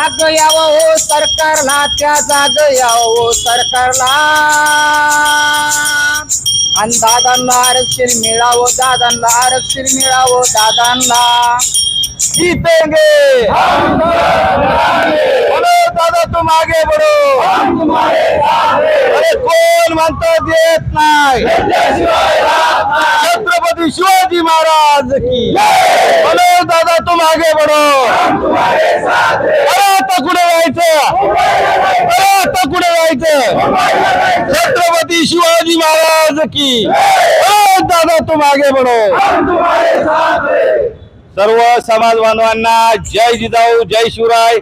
आग यावं हो सरकारला त्या जाग यावं हो सरकारला. आणि दादांना आरक्षण मिळावं दादांना आरक्षण मिळावं दादांना. जीतेंगे बोलो दादा तुम आगे बढ़ो अरे कोण म्हणतो देत नाही. छत्रपती शिवाजी महाराज की. बोलो दादा तुम आगे बढ़ो अरे आता कुठे जायचं? अरे आता कुठे जायचं? छत्रपती शिवाजी महाराज की. दादा तुम आगे बढ़ो सर्व समाज बांधवांना जय जिजाऊ जय शिवराय.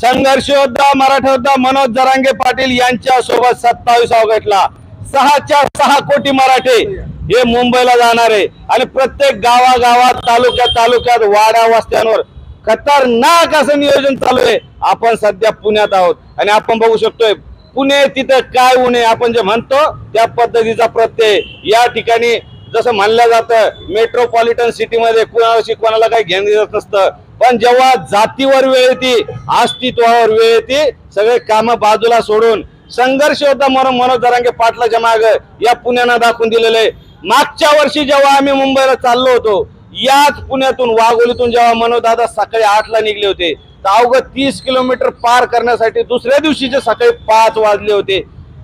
संघर्ष योद्धा मराठा योद्धा मनोज जरांगे पाटील यांच्या सोबत सत्तावीस ऑगस्टला सहाच्या सहा कोटी मराठे हे मुंबईला जाणार आहे. आणि प्रत्येक गावागावात तालुक्यात तालुक्यात वाड्या वस्त्यांवर खतरनाक असं नियोजन चालू आहे. आपण सध्या पुण्यात आहोत. आणि आपण बघू शकतोय पुणे तिथं काय उणे आपण जे म्हणतो त्या पद्धतीचा प्रत्यय. या ठिकाणी जसं म्हणलं जातं मेट्रोपॉलिटन सिटीमध्ये कुणाशी कोणाला काही घेणं देत नसतं. पण जेव्हा जातीवर वेळ येते अस्तित्वावर वेळ येते सगळे काम बाजूला सोडून संघर्ष होता म्हणून मनोज दरांगे पाटलाच्या माग या पुण्यानं दाखवून दिलेलं आहे. मागच्या वर्षी जेव्हा आम्ही मुंबईला चाललो होतो याच पुण्यातून वाघोलीतून जेव्हा मनोदादा सकाळी आठला निघले होते तर अवघं तीस किलोमीटर पार करण्यासाठी दुसऱ्या दिवशीचे सकाळी पाच वाजले होते.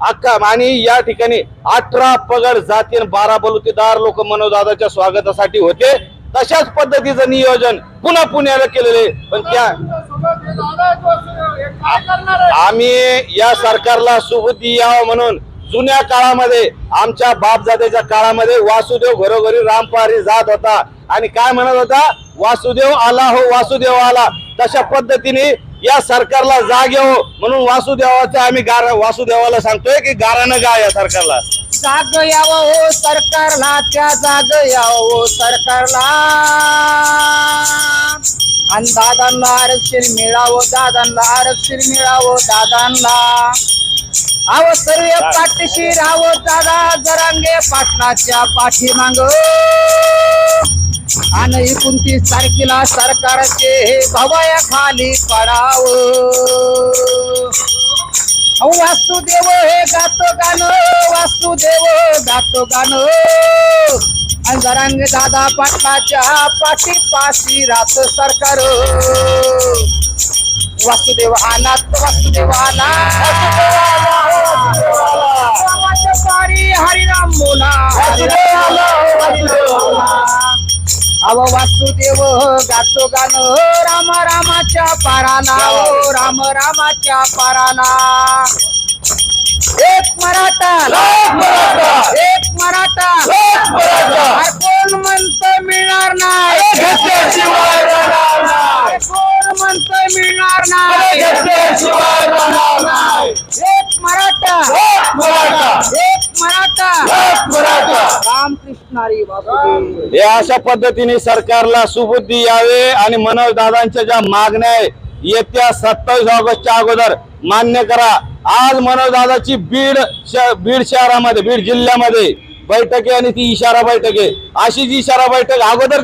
अक्का आणि या ठिकाणी अठरा पगड जाती आणि बारा बलुतेदार लोक मनोदादाच्या स्वागतासाठी होते. तशाच पद्धतीचं नियोजन पुन्हा पुण्याला केलेले पण त्या आम्ही या सरकारला सुबुद्धी यावं म्हणून जुन्या काळामध्ये आमच्या बापजादेच्या काळामध्ये वासुदेव घरोघरी रामपारी जात होता. आणि काय म्हणत होता? वासुदेव आला हो वासुदेव आला. तशा पद्धतीने या सरकारला जाग येऊ हो म्हणून वासुदेवाचं आम्ही गारा वासुदेवाला सांगतोय की गारानं गा या सरकारला. जाग यावं हो सरकारला त्या जाग यावं हो सरकारला. आणि दादांना आरक्षण मिळावं दादांना आरक्षण मिळावं दादांना. अव सर्व पाठीशी राहावं दादा जरांगे पाटणाच्या पाठीमाग. आणि एकोणतीस तारखेला सरकारचे हे भवया खाली पडावं. वासुदेव हे गातो गाणं. वासुदेव गातो गाणं. आणि दादा पाटलाच्या पाठी पाशी राहत सरकार. वासुदेव अनाथ वासुदेव अनाथ पारी हरिराम बोला अव वासुदेव गातो गाणं. राम रामाच्या पाराला ओ राम रामाच्या पाराला एक मराठा. एक मराठा. अरे कोण म्हणत मिळणार नाही? कोण म्हणत मिळणार नाही? एक मराठा. एक मराठा. रामकृष्णारी बाबू हे अशा पद्धतीने सरकारला सुबुद्धी यावे आणि मनोज दादांच्या ज्या मागण्या आहे येत्या सत्तावीस ऑगस्टच्या अगोदर मान्य करा. आज मनोज दादाची बीड श- बीड शहरामध्ये बीड जिल्ह्यामध्ये बैठक आहे आणि ती इशारा बैठक आहे. अशी जी इशारा बैठक अगोदर